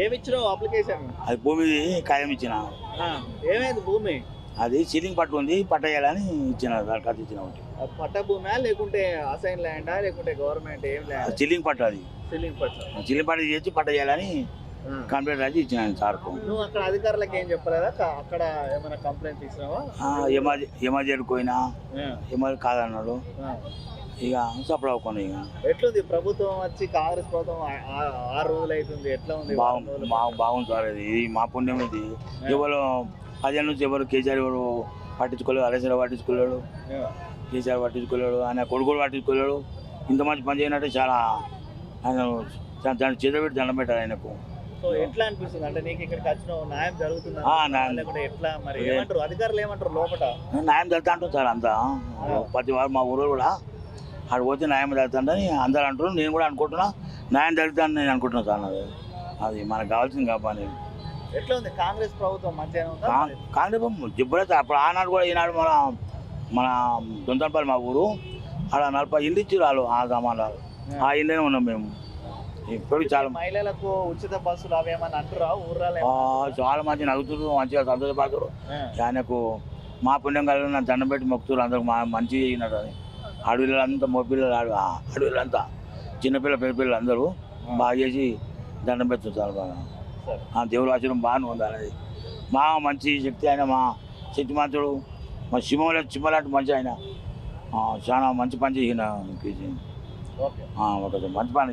ఏమి ఇచ్చినావు అప్లికేషన్? అది భూమి ఖాయం ఇచ్చిన. ఏమైంది భూమి? అది సీలింగ్ పట్టు ఉంది పట్టేయాలని ఇచ్చిన దరఖాస్తు ఇచ్చిన ఒకటి. పట్ట భూమా లేకుంటే అసైన్ ల్యాండా లేకుంటే గవర్నమెంట్ ఏం ల్యాండ్? సీలింగ్ పట్టు అది. సీలింగ్ పట్ల సీలింగ్ పట్టు చేసి పట్ట చేయాలని ఆ. కంప్లైంట్ రాసి ఇచ్చిన సార్కు. నువ్వు అక్కడ అధికారులకు ఏం చెప్పలేదా? అక్కడ ఏమైనా కంప్లైంట్ ఇచ్చినావా? ఎమర్జె ఎమర్జెంట్ పోయినా ఆ, ఎమర్ కాదన్నాడు. ఇక సప్పుడు అవ్వకుండా ఇక. ఎట్లుంది? ప్రభుత్వం వచ్చి కాంగ్రెస్ ప్రభుత్వం ఆరు రోజులు అవుతుంది. ఎట్లా ఉంది? బాగుంది బాగుంది సార్ ఇది. ఇది మా పుణ్యం ఇది. ఎవరు పదిహేను నుంచి ఎవరు కేసీఆర్ ఎవరు పట్టించుకోలేడు హరీశ్వర పట్టించుకోలేడు. కేసీఆర్ పట్టించుకోలేడు ఆయన కొడుకులు పట్టించుకోలేడు ఇంత మంచి పని చేయనట్టే చాలా ఆయన చాలా దాన్ని చేతబెట్టి దండం పెట్టారు ఆయనకు. ఎట్లా అనిపిస్తుంది? అంటే నీకు ఇక్కడికి వచ్చిన న్యాయం జరుగుతుందా? ఎట్లా? మరి ఏమంటారు? అధికారులు ఏమంటారు లోపల న్యాయం జరుగుతా అంటారు సార్ అంతా. ప్రతి వారు మా ఊరు కూడా ఆడ పోతే న్యాయం జరుగుతుందని అందరు అంటారు నేను కూడా అనుకుంటున్నా. న్యాయం జరుగుతుందని నేను అనుకుంటున్నా సార్ అది అది మనకు కావాల్సింది కాబట్టి ఎట్లా ఉంది? కాంగ్రెస్ ప్రభుత్వం కాంగ్రెస్ జిబ్బులైతే అప్పుడు ఆనాడు కూడా ఈనాడు మన మన దొంతపల్లి మా ఊరు అలా నలభై ఇల్లు ఇచ్చారు వాళ్ళు ఆ గ్రామాలు ఆ. ఇల్లునే ఉన్నాం మేము. ఇప్పుడు చాలా మహిళలకు ఉచిత బస్సులు అవి ఏమన్నా అంటారా ఊర్రాలు చాలా మంచి నవ్వుతున్నారు మంచిగా సంతోషపడుతున్నారు ఆయనకు మా పుణ్యం కలిగిన దండం పెట్టి మొక్కుతారు అందరికి మా మంచి అయినాడు అని అడవిలంతా మొపిల్లలు ఆడు ఆ, అడవిలంతా చిన్నపిల్ల పెద్ద పిల్లలు అందరూ బాగా చేసి దండం పెట్టుతారు బాగా. ఆ దేవుడు ఆచరణ బాగానే ఉంది అనేది మా మంచి శక్తి ఆయన మా శక్తిమంతుడు మా సింహంలో సింహలాంటి మంచి ఆయన. చాలా మంచి పని చేసిన ఓకే. ఒక మంచి పని